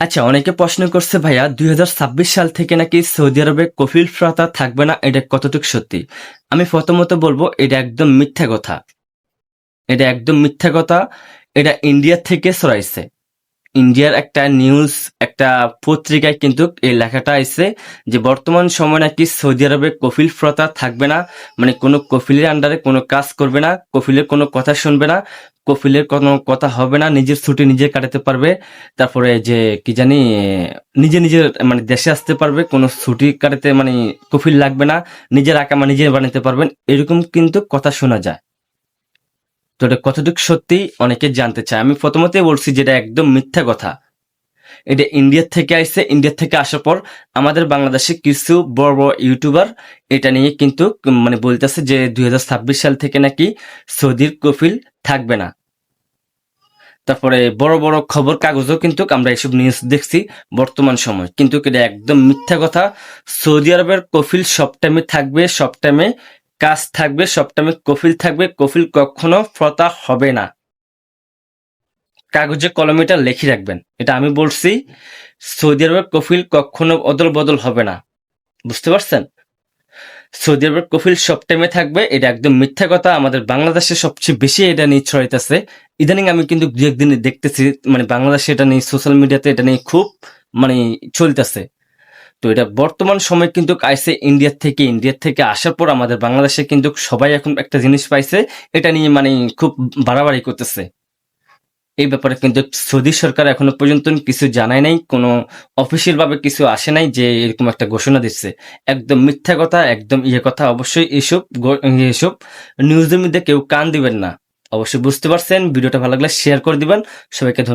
আচ্ছা অনেকে প্রশ্ন করছে, ভাইয়া দু হাজার ছাব্বিশ সাল থেকে নাকি সৌদি আরবে কফিল প্রথা থাকবে না? এটা কতটুকু সত্যি? আমি প্রথমত বলব, এটা একদম মিথ্যা কথা। এটা একদম মিথ্যা কথা। এটা ইন্ডিয়া থেকে সরাইছে ইন্ডিয়ার একটা নিউজ, একটা পত্রিকায় কিন্তু এই লেখাটা আইছে যে, বর্তমান সময় নাকি সৌদি আরবে কফিল প্রথা থাকবে না। মানে কোনো কফিলের আন্ডারে কোনো কাজ করবে না, কফিলের কোনো কথা শুনবে না। কফিলের কোনো কথা হবে না, নিজের ছুটি নিজে কাটাতে পারবে, তারপরে যে কি জানি, নিজে নিজের মানে দেশে আসতে পারবে, কোনো ছুটি কাটাতে মানে কফিল লাগবে না, নিজের আকামা নিজে বানাতে পারবেন, এরকম কিন্তু কথা শোনা যায়। তো এটা কতটুকু সত্যি অনেকে জানতে চায়। আমি প্রথমতেই বলছি যেটা একদম মিথ্যা কথা। এটা ইন্ডিয়া থেকে আসছে ইন্ডিয়া থেকে আসার পর আমাদের বাংলাদেশে কিছু বড় বড় ইউটিউবার এটা নিয়ে কিন্তু মানে বলতেছে যে দুই হাজার ছাব্বিশ সাল থেকে নাকি সৌদির কফিল থাকবে না। তারপরে বড় বড় খবর কাগজও কিন্তু আমরা এসব নিউজ দেখছি বর্তমান সময়। কিন্তু এটা একদম মিথ্যা কথা? সৌদি আরবের কফিল সব টাইমে থাকবে, সব টাইমে কাজ থাকবে, সব টাইমে কফিল থাকবে, কফিল কখনো প্রথা হবে না। কাগজে কলমেটা লিখে রাখবেন। এটা আমি বলছি, সৌদি আরবের কফিল কখনো অদল বদল হবে না। বুঝতে পারছেন? সৌদি আরবের কফিল সব টাইমে থাকবে, এটা একদম মিথ্যা কথা। আমাদের বাংলাদেশে সবচেয়ে বেশি এটা নিয়ে ছড়াইতেছে। ইদানিং আমি কিন্তু দু একদিন দেখতেছি মানে বাংলাদেশে এটা নিয়ে সোশ্যাল মিডিয়াতে এটা নিয়ে খুব মানে চলতেছে। তো এটা বর্তমান সময় কিন্তু আইসে ইন্ডিয়া থেকে ইন্ডিয়া থেকে আসার পর আমাদের বাংলাদেশে কিন্তু সবাই এখন একটা জিনিস পাইছে, এটা নিয়ে মানে খুব বাড়াবাড়ি করতেছে। এই ব্যাপারে কিন্তু সৌদি সরকার এখনও পর্যন্ত কিছু জানায় নাই, কোনো অফিসিয়াল ভাবে কিছু আসে নাই যে এরকম একটা ঘোষণা দিচ্ছে। একদম মিথ্যা কথা, একদম ইয়ে কথা, অবশ্যই এসব এসব এইসব নিউজের মধ্যে কেউ কান দিবেন না। অবশ্যই বুঝতে পারছেন, ভিডিওটা ভালো লাগলে শেয়ার করে দিবেন। সবাইকে ধন্যবাদ।